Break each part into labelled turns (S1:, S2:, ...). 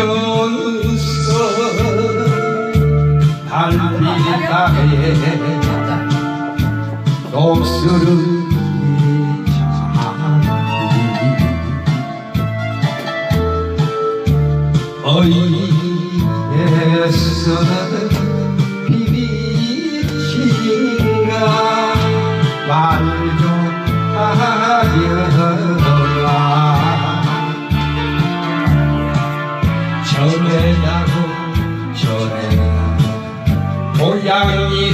S1: 정서 달빛 땅에 녹슬은 어이에서는 비비친가 말좀 하려라 Yagi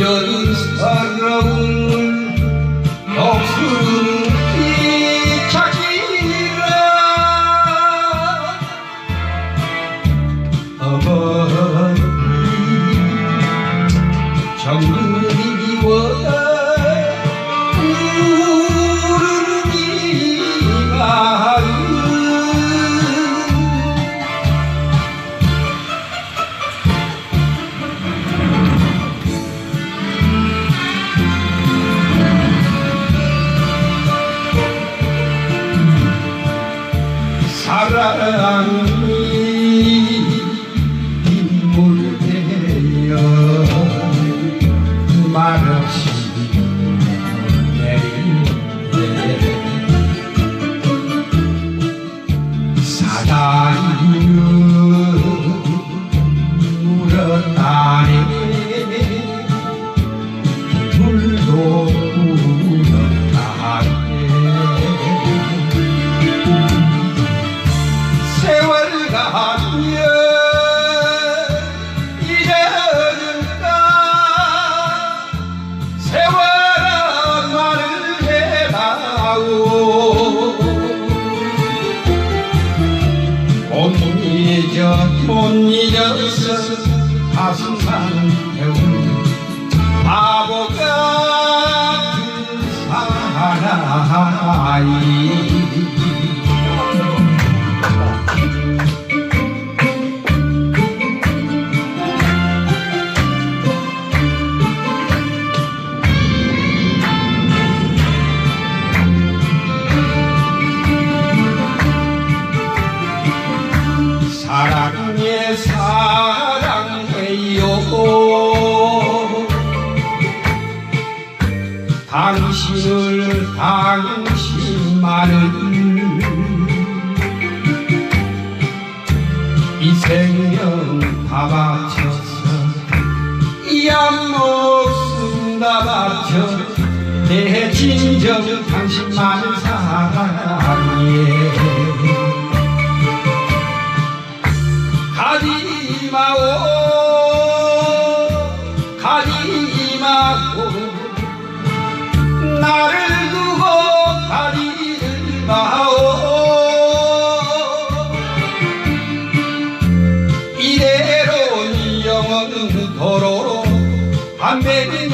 S1: 사랑이 빗물되어 말없이 내리네 사랑이여 잊어 못 잊었어 가슴만 태운 바보 같은 사나이 당신을 당신만을 이 생명 다 바쳐서 이한 목숨 다 바쳐 내 진정 당신만을 사랑해 한배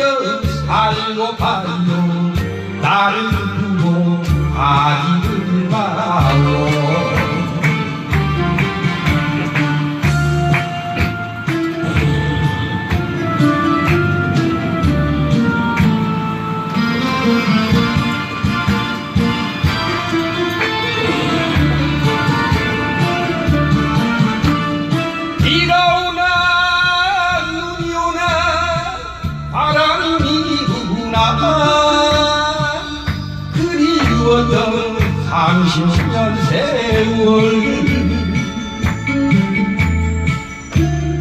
S1: 30년 세월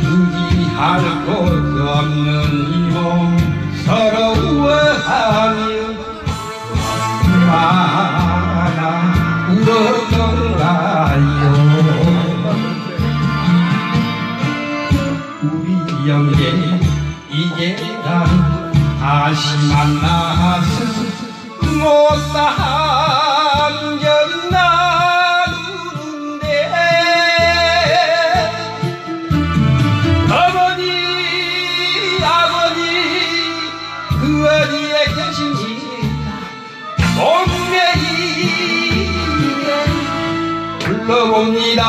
S1: 의지할 곳 없는 이몸 서러워하며 얼마나 울었던가요? 우리 영계 이제 난 다시 만나서 못한 불러봅니다